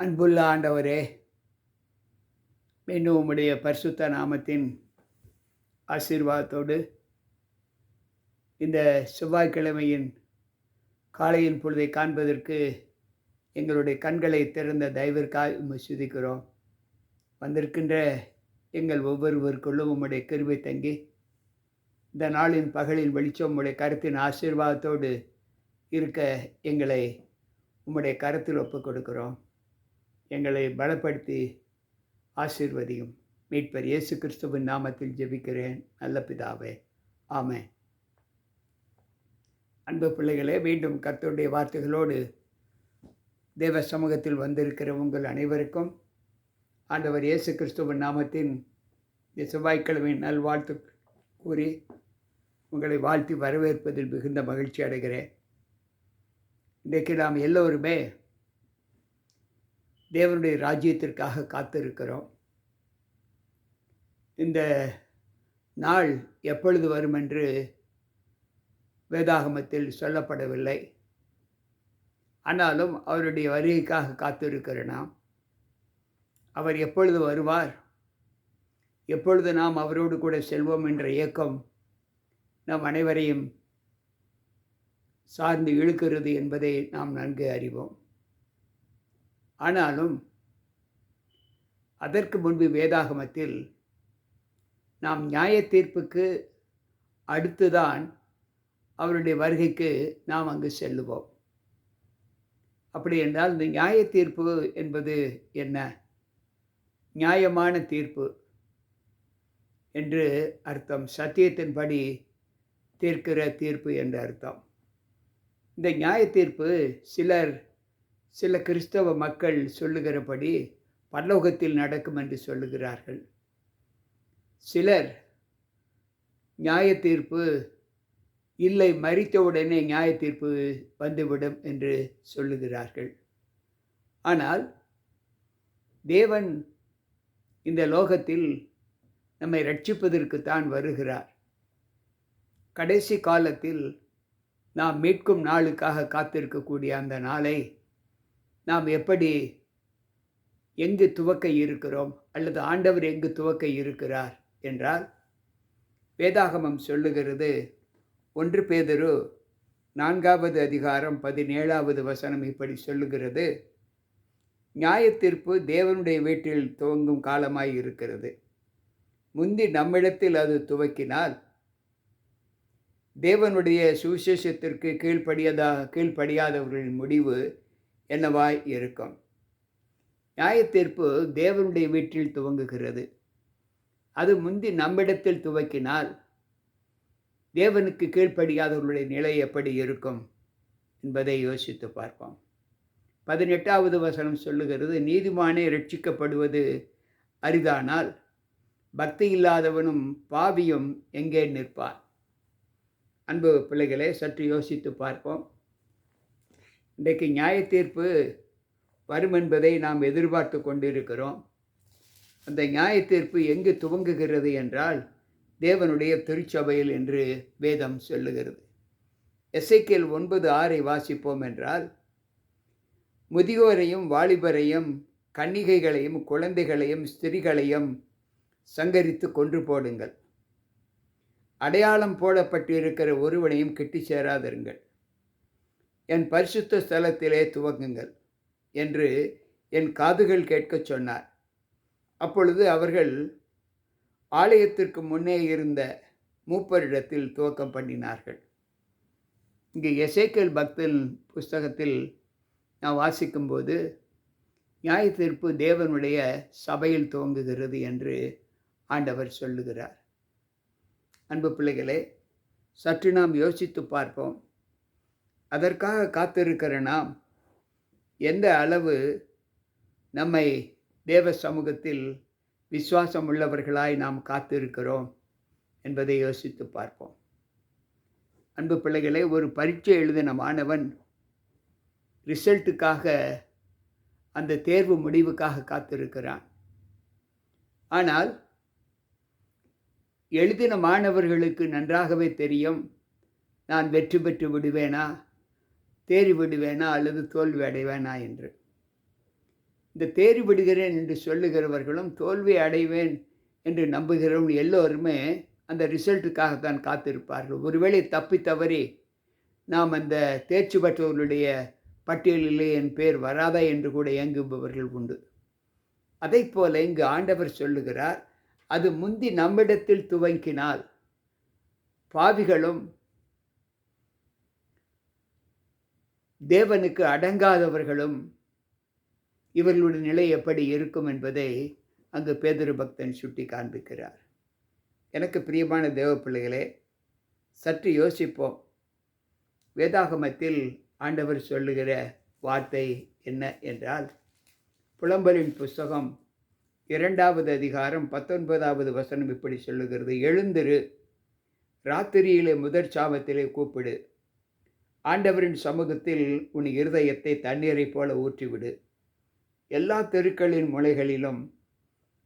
அன்புள்ள ஆண்டவரே மீண்டும் உம்முடைய பரிசுத்த நாமத்தின் ஆசீர்வாதத்தோடு இந்த செவ்வாய்க்கிழமையின் காலையின் பொழுதை காண்பதற்கு எங்களுடைய கண்களை திறந்த தயவிற்காக உம்மை சுதிக்கிறோம். வந்திருக்கின்ற எங்கள் ஒவ்வொருவருக்குள்ளும் உம்முடைய கிருவை தங்கி இந்த நாளின் பகலின் வெளிச்சம் உம்முடைய கருத்தின் ஆசீர்வாதத்தோடு இருக்க எங்களை உம்முடைய கருத்தில் ஒப்புக் கொடுக்கிறோம் எங்களை பலப்படுத்தி ஆசீர்வதியும். மீட்பர் இயேசு கிறிஸ்துவின் நாமத்தில் ஜெபிக்கிறேன். நல்ல பிதாவே. ஆமே அன்பு பிள்ளைகளே மீண்டும் கர்த்தருடைய வார்த்தைகளோடு தேவ சமூகத்தில் வந்திருக்கிற உங்கள் அனைவருக்கும் ஆண்டவர் இயேசு கிறிஸ்துவின் நாமத்தின் இந்த செவ்வாய்க்கிழமையின் நல்வாழ்த்து கூறி உங்களை வாழ்த்தி வரவேற்பதில் மிகுந்த மகிழ்ச்சி அடைகிறேன். இன்றைக்கு நாம் எல்லோருமே தேவனுடைய ராஜ்யத்திற்காக காத்திருக்கிறோம். இந்த நாள் எப்பொழுது வரும் என்று வேதாகமத்தில் சொல்லப்படவில்லை. ஆனாலும் அவருடைய வருகைக்காக காத்திருக்கிற நாம். அவர் எப்பொழுது வருவார்? எப்பொழுது நாம் அவரோடு கூட செல்வோம் என்ற இயக்கம் நம் அனைவரையும் சார்ந்து இழுக்கிறது என்பதை நாம் நன்கு அறிவோம். ஆனாலும் அதற்கு முன்பு வேதாகமத்தில் நாம் நியாய தீர்ப்புக்கு அடுத்துதான் அவருடைய வருகைக்கு நாம் அங்கு செல்லுவோம். அப்படி என்றால் இந்த நியாய தீர்ப்பு என்பது என்ன? நியாயமான தீர்ப்பு என்று அர்த்தம். சத்தியத்தின்படி தீர்க்கிற தீர்ப்பு என்று அர்த்தம். இந்த நியாய தீர்ப்பு சிலர் சில கிறிஸ்தவ மக்கள் சொல்லுகிறபடி பல்லோகத்தில் நடக்கும் என்று சொல்லுகிறார்கள். சிலர் நியாய தீர்ப்பு இல்லை மறித்தவுடனே நியாய தீர்ப்பு வந்துவிடும் என்று சொல்லுகிறார்கள். ஆனால் தேவன் இந்த லோகத்தில் நம்மை ரட்சிப்பதற்குத்தான் வருகிறார். கடைசி காலத்தில் நாம் மீட்கும் நாளுக்காக காத்திருக்கக்கூடிய அந்த நாளை நாம் எப்படி எங்கு துவக்க இருக்கிறோம்? அல்லது ஆண்டவர் எங்கு துவக்க இருக்கிறார்? என்றால் வேதாகமம் சொல்லுகிறது ஒன்று பேதரு நான்காவது அதிகாரம் பதினேழாவது வசனம் இப்படி சொல்லுகிறது நியாயத்தீர்ப்பு தேவனுடைய வீட்டில் துவங்கும் காலமாய் இருக்கிறது. முந்தி நம்மிடத்தில் அது துவக்கினால் தேவனுடைய சுவிசேஷத்திற்கு கீழ்ப்படியதா கீழ்ப்படியாதவர்களின் முடிவு என்னவாய் இருக்கும்? நியாயத்தீர்ப்பு தேவனுடைய வீட்டில் துவங்குகிறது. அது முந்தி நம்மிடத்தில் துவக்கினால் தேவனுக்கு கீழ்ப்படியாதவர்களுடைய நிலை எப்படி இருக்கும் என்பதை யோசித்து பார்ப்போம். பதினெட்டாவது வசனம் சொல்லுகிறது நீதிமானே ரட்சிக்கப்படுவது அரிதானால் பக்தி இல்லாதவனும் பாவியும் எங்கே நிற்பான் அன்பு பிள்ளைகளை சற்று யோசித்து பார்ப்போம். இன்றைக்கு நியாய தீர்ப்பு வரும் என்பதை நாம் எதிர்பார்த்து கொண்டிருக்கிறோம். அந்த நியாய தீர்ப்பு எங்கு துவங்குகிறது என்றால் தேவனுடைய திருச்சபையில் என்று வேதம் சொல்லுகிறது. எஸ்ஐக்கியல் ஒன்பது ஆறை வாசிப்போம் என்றால் முதியோரையும் வாலிபரையும் கன்னிகைகளையும் குழந்தைகளையும் ஸ்திரிகளையும் சங்கரித்து கொன்று போடுங்கள். அடையாளம் போடப்பட்டிருக்கிற ஒருவனையும் கிட்டி சேராதிருங்கள். என் பரிசுத்த ஸ்தலத்திலே துவங்குங்கள் என்று என் காதுகள் கேட்கச் சொன்னார். அப்பொழுது அவர்கள் ஆலயத்திற்கு முன்னே இருந்த மூப்பரிடத்தில் துவக்கம் பண்ணினார்கள். இங்கு எசைக்கல் பக்தன் புஸ்தகத்தில் நான் வாசிக்கும்போது நியாய தீர்ப்பு தேவனுடைய சபையில் துவங்குகிறது என்று ஆண்டவர் சொல்லுகிறார். அன்பு பிள்ளைகளே சற்று நாம் யோசித்து பார்ப்போம். அதற்காக காத்திருக்கிற நாம் எந்த அளவு நம்மை தேவ சமூகத்தில் விசுவாசம் உள்ளவர்களாய் நாம் காத்திருக்கிறோம் என்பதை யோசித்து பார்ப்போம். அன்பு பிள்ளைகளை ஒரு பரீட்சை எழுதின மாணவன் ரிசல்ட்டுக்காக அந்த தேர்வு முடிவுக்காக காத்திருக்கிறான். ஆனால் எழுதின மாணவர்களுக்கு நன்றாகவே தெரியும் நான் வெற்றி பெற்று விடுவேனா? தேறி விடுவேனா அல்லது தோல்வி அடைவேனா என்று? இந்த தேறி விடுகிறேன் என்று சொல்லுகிறவர்களும் தோல்வி அடைவேன் என்று நம்புகிறவங்க எல்லோருமே அந்த ரிசல்ட்டுக்காகத்தான் காத்திருப்பார்கள். ஒருவேளை தப்பி தவறி நாம் அந்த தேர்ச்சி பெற்றவர்களுடைய பட்டியலிலே என் பேர் வராதா என்று கூட இயங்குபவர்கள் உண்டு. அதை போல இங்கு ஆண்டவர் சொல்லுகிறார் அது முந்தி நம்மிடத்தில் துவங்கினால் பாவிகளும் தேவனுக்கு அடங்காதவர்களும் இவர்களுடைய நிலை எப்படி இருக்கும் என்பதை அங்கு பேதரு பக்தன் சுட்டி காண்பிக்கிறார். எனக்கு பிரியமான தேவ பிள்ளைகளே சற்று யோசிப்போம். வேதாகமத்தில் ஆண்டவர் சொல்லுகிற வார்த்தை என்ன என்றால் புலம்பலின் புஸ்தகம் இரண்டாவது அதிகாரம் பத்தொன்பதாவது வசனம் இப்படி சொல்லுகிறது. எழுந்திரு ராத்திரியிலே முதற் சாபத்திலே கூப்பிடு. ஆண்டவரின் சமூகத்தில் உன் இருதயத்தை தண்ணீரைப் போல ஊற்றிவிடு. எல்லா தெருக்களின் முளைகளிலும்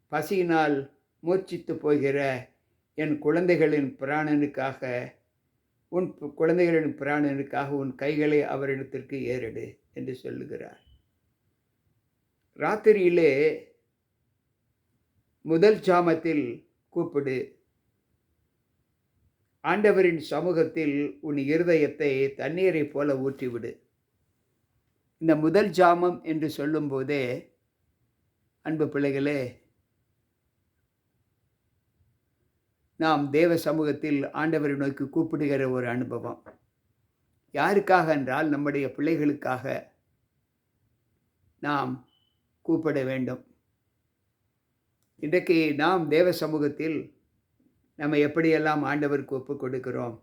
பசியினால் மூர்ச்சித்து போகிற என் குழந்தைகளின் பிராணனுக்காக உன் குழந்தைகளின் பிராணனுக்காக உன் கைகளை அவரிடத்திற்கு ஏறிடு என்று சொல்லுகிறார். ராத்திரியிலே முதல் சாமத்தில் கூப்பிடு. ஆண்டவரின் சமூகத்தில் உன் இருதயத்தை தண்ணீரைப் போல ஊற்றிவிடு. இந்த முதல் ஜாமம் என்று சொல்லும்போதே அன்பு பிள்ளைகளே நாம் தேவ சமூகத்தில் ஆண்டவரை நோக்கி கூப்பிடுகிற ஒரு அனுபவம். யாருக்காக என்றால் நம்முடைய பிள்ளைகளுக்காக நாம் கூப்பிட வேண்டும். இன்றைக்கு நாம் தேவ சமூகத்தில் நம்ம எப்படியெல்லாம் ஆண்டவருக்கு ஒப்பு கொடுக்கிறோம்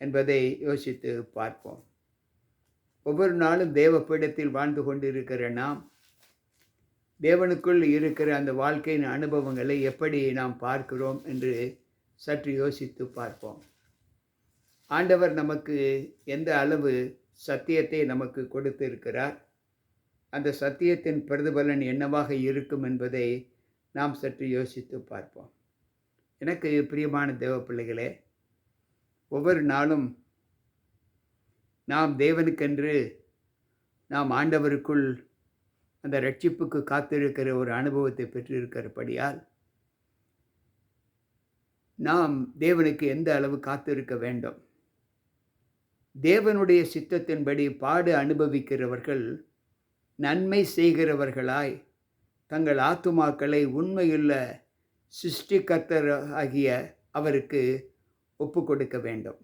என்பதை யோசித்து பார்ப்போம். ஒவ்வொரு நாளும் தேவ பீடத்தில் வாழ்ந்து கொண்டு இருக்கிற நாம் தேவனுக்குள் இருக்கிற அந்த வாழ்க்கையின் அனுபவங்களை எப்படி நாம் பார்க்கிறோம் என்று சற்று யோசித்து பார்ப்போம். ஆண்டவர் நமக்கு எந்த அளவு சத்தியத்தை நமக்கு கொடுத்து இருக்கிறார் அந்த சத்தியத்தின் பிரதிபலன் என்னவாக இருக்கும் என்பதை நாம் சற்று யோசித்து பார்ப்போம். எனக்கு பிரியமான தேவ பிள்ளைகளே ஒவ்வொரு நாளும் நாம் தேவனுக்கென்று நாம் ஆண்டவருக்குள் அந்த ரட்சிப்புக்கு காத்திருக்கிற ஒரு அனுபவத்தை பெற்றிருக்கிறபடியால் நாம் தேவனுக்கு எந்த அளவு காத்திருக்க வேண்டும்? தேவனுடைய சித்தத்தின்படி பாடு அனுபவிக்கிறவர்கள் நன்மை செய்கிறவர்களாய் தங்கள் ஆத்துமாக்களை உண்மையுள்ள சிருஷ்டிகர்த்தர் ஆகிய அவருக்கு ஒப்பு கொடுக்க வேண்டும்.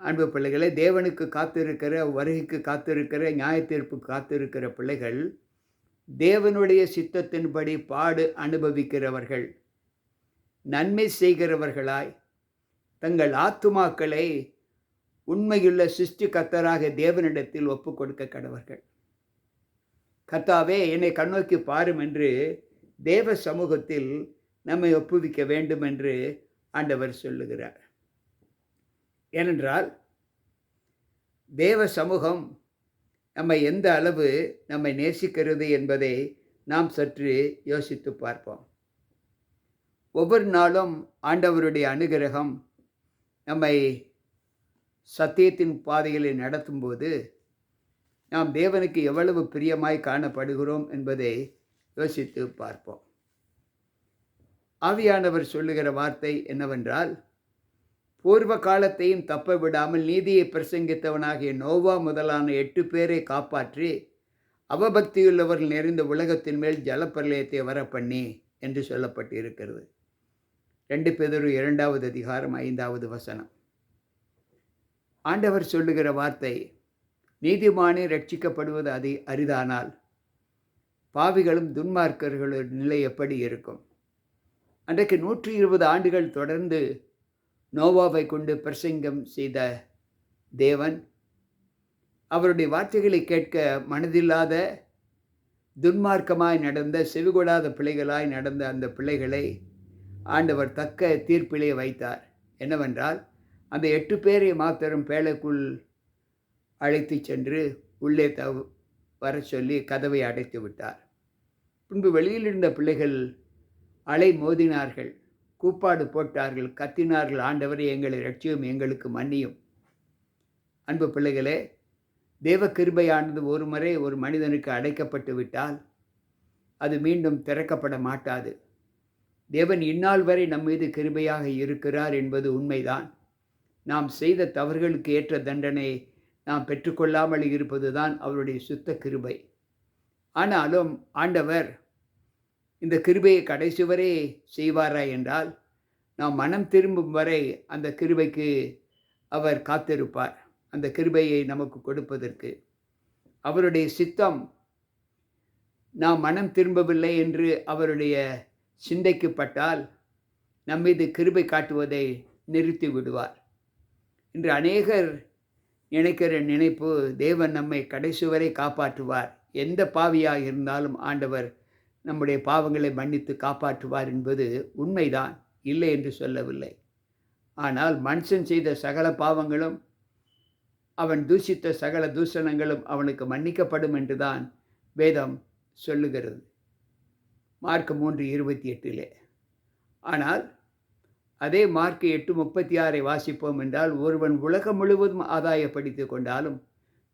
அன்பு பிள்ளைகளை தேவனுக்கு காத்திருக்கிற வருகைக்கு காத்திருக்கிற நியாயத்தீர்ப்பு காத்திருக்கிற பிள்ளைகள் தேவனுடைய சித்தத்தின்படி பாடு அனுபவிக்கிறவர்கள் நன்மை செய்கிறவர்களாய் தங்கள் ஆத்துமாக்களை உண்மையுள்ள சிருஷ்டி கத்தராக தேவனிடத்தில் ஒப்பு கொடுக்க கடவர்கள். கத்தாவே என்னை கண்ணோக்கி பாரும் என்று தேவ சமூகத்தில் நம்மை ஒப்புவிக்க வேண்டும் என்று ஆண்டவர் சொல்லுகிறார். ஏனென்றால் தேவ சமூகம் நம்மை எந்த அளவு நம்மை நேசிக்கிறது என்பதை நாம் சற்று யோசித்து பார்ப்போம். ஒவ்வொரு நாளும் ஆண்டவருடைய அனுகிரகம் நம்மை சத்தியத்தின் பாதைகளை நடத்தும்போது நாம் தேவனுக்கு எவ்வளவு பிரியமாய் காணப்படுகிறோம் என்பதை யோசித்து பார்ப்போம். ஆவியானவர் சொல்லுகிற வார்த்தை என்னவென்றால் பூர்வ காலத்தையும் தப்ப விடாமல் நீதியை பிரசங்கித்தவனாகிய நோவா முதலான எட்டு பேரை காப்பாற்றி அவபக்தியுள்ளவர்கள் நிறைந்த உலகத்தின் மேல் ஜலப்பிரளயத்தை வர பண்ணி என்று சொல்லப்பட்டு இருக்கிறது ரெண்டு பேதொரு இரண்டாவது அதிகாரம் ஐந்தாவது வசனம். ஆண்டவர் சொல்லுகிற வார்த்தை நீதிமானே ரட்சிக்கப்படுவது அதை அரிதானால் பாவிகளும் துன்மார்க்கர்களுடைய நிலை எப்படி இருக்கும்? அன்றைக்கு நூற்றி இருபது ஆண்டுகள் தொடர்ந்து நோவாவை கொண்டு பிரசங்கம் செய்த தேவன் அவருடைய வார்த்தைகளை கேட்க மனதில்லாத துன்மார்க்கமாய் நடந்த செவிகொடாத பிள்ளைகளாய் நடந்த அந்த பிள்ளைகளை ஆண்டவர் தக்க தீர்ப்பிலே வைத்தார். என்னவென்றால் அந்த எட்டு பேரை மாத்திரம் பேழைக்குள் அழைத்து சென்று உள்ளே த வர சொல்லி கதவை அடைத்து விட்டார் பின்பு வெளியில் இருந்த பிள்ளைகள் அலை மோதினார்கள். கூப்பாடு போட்டார்கள் கத்தினார்கள் ஆண்டவரை எங்களை லட்சியம் எங்களுக்கு மன்னியும். அன்பு பிள்ளைகளே தேவ கிருபையானது ஒரு முறை ஒரு மனிதனுக்கு அடைக்கப்பட்டு விட்டால் அது மீண்டும் திறக்கப்பட மாட்டாது. தேவன் இந்நாள் வரை நம் மீது கிருபையாக இருக்கிறார் என்பது உண்மைதான். நாம் செய்த தவறுகளுக்கு ஏற்ற தண்டனை நாம் பெற்றுக்கொள்ளாமல் இருப்பது தான் அவருடைய சுத்த கிருபை. ஆனாலும் ஆண்டவர் இந்த கிருபையை கடைசி வரை செய்வாரா என்றால் நாம் மனம் திரும்பும் வரை அந்த கிருபைக்கு அவர் காத்திருப்பார். அந்த கிருபையை நமக்கு கொடுப்பதற்கு. அவருடைய சித்தம் நாம் மனம் திரும்பவில்லை என்று அவருடைய சிந்தைக்குப்பட்டால் நம்மீது கிருபை காட்டுவதை நிறுத்தி விடுவார். இன்று அநேகர் நினைக்கிற நினைப்பு தேவன் நம்மை கடைசி வரை காப்பாற்றுவார். எந்த பாவியாக இருந்தாலும் ஆண்டவர் நம்முடைய பாவங்களை மன்னித்து காப்பாற்றுவார் என்பது உண்மைதான் இல்லை என்று சொல்லவில்லை. ஆனால் மனுஷன் செய்த சகல பாவங்களும் அவன் தூஷித்த சகல தூஷணங்களும் அவனுக்கு மன்னிக்கப்படும் என்றுதான் வேதம் சொல்லுகிறது. மார்க் மூன்று இருபத்தி எட்டிலே. ஆனால் அதே மார்க் எட்டு முப்பத்தி ஆறை வாசிப்போம் என்றால் ஒருவன் உலகம் முழுவதும் ஆதாயப்படுத்தி கொண்டாலும்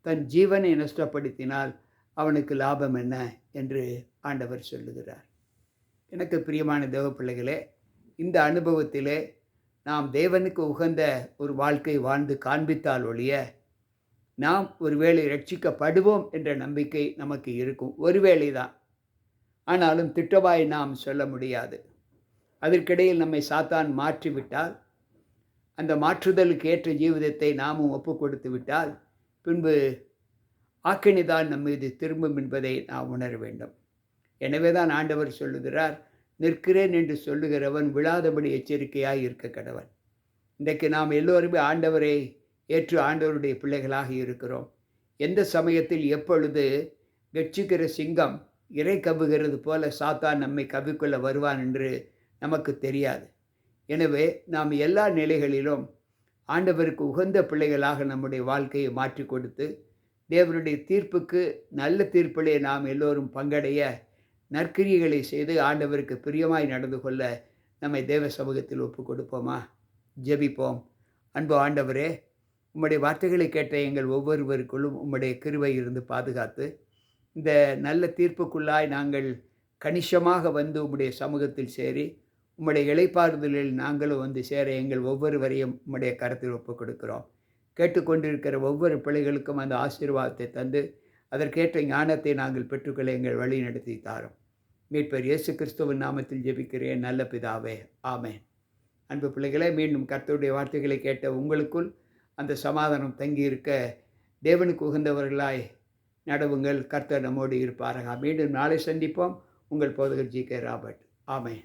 தன் ஜீவனை நஷ்டப்படுத்தினால் அவனுக்கு லாபம் என்ன என்று ஆண்டவர் சொல்லுகிறார். எனக்கு பிரியமான தேவ பிள்ளைகளே இந்த அனுபவத்திலே நாம் தேவனுக்கு உகந்த ஒரு வாழ்க்கை வாழ்ந்து காண்பித்தால் ஒழிய நாம் ஒருவேளை ரட்சிக்கப்படுவோம் என்ற நம்பிக்கை நமக்கு இருக்கும். ஒருவேளை தான் ஆனாலும் திட்டவாய் நாம் சொல்ல முடியாது. அதற்கிடையில் நம்மை சாத்தான் மாற்றிவிட்டால் அந்த மாற்றுதலுக்கு ஏற்ற ஜீவிதத்தை நாமும் ஒப்பு கொடுத்து விட்டால் பின்பு ஆக்கினிதான் நம் மீது திரும்பும் என்பதை நாம் உணர வேண்டும். எனவே தான் ஆண்டவர் சொல்லுகிறார் நிற்கிறேன் என்று சொல்லுகிறவன் விழாதபடி எச்சரிக்கையாக இருக்க கடவன். இன்றைக்கு நாம் எல்லோருமே ஆண்டவரை ஏற்று ஆண்டவருடைய பிள்ளைகளாக இருக்கிறோம். எந்த சமயத்தில் எப்பொழுது வெற்றிக்கிற சிங்கம் இறை கவுகிறது போல சாத்தான் நம்மை கவிக்கொள்ள வருவான் என்று நமக்கு தெரியாது. எனவே நாம் எல்லா நிலைகளிலும் ஆண்டவருக்கு உகந்த பிள்ளைகளாக நம்முடைய வாழ்க்கையை மாற்றி கொடுத்து தேவனுடைய தீர்ப்புக்கு நல்ல தீர்ப்பிலே நாம் எல்லோரும் பங்கடைய நற்கிரியைகளை செய்து ஆண்டவருக்கு பிரியமாய் நடந்து கொள்ள நம்மை தேவ சமூகத்தில் ஒப்பு கொடுப்போமா? ஜெபிப்போம். அன்பு ஆண்டவரே உம்முடைய வார்த்தைகளை கேட்ட எங்கள் ஒவ்வொருவருக்குள்ளும் உம்முடைய கிருவை இருந்து பாதுகாத்து இந்த நல்ல தீர்ப்புக்குள்ளாய் நாங்கள் கணிசமாக வந்து உம்முடைய சமூகத்தில் சேரி உம்முடைய இலைப்பாறுதலில் நாங்களும் வந்து சேர எங்கள் ஒவ்வொருவரையும் உம்முடைய கரத்தில் ஒப்புக் கொடுக்கிறோம். கேட்டுக்கொண்டிருக்கிற ஒவ்வொரு பிள்ளைகளுக்கும் அந்த ஆசீர்வாதத்தை தந்து அதற்கேற்ற ஞானத்தை நாங்கள் பெற்றுக்கொள்ள எங்கள் வழி நடத்தி தாரோம். மீட்பர் இயேசு கிறிஸ்துவின் நாமத்தில் ஜெபிக்கிறேன். நல்ல பிதாவே. ஆமேன். அன்பு பிள்ளைகளே மீண்டும் கர்த்தருடைய வார்த்தைகளை கேட்ட உங்களுக்குள் அந்த சமாதானம் தங்கியிருக்க தேவனுக்கு உகந்தவர்களாய் நடவுங்கள். கர்த்தர் நம்மோடு இருப்பார்கள் மீண்டும் நாளை சந்திப்போம். உங்கள் போதகர் ஜி கே ராபர்ட். ஆமேன்.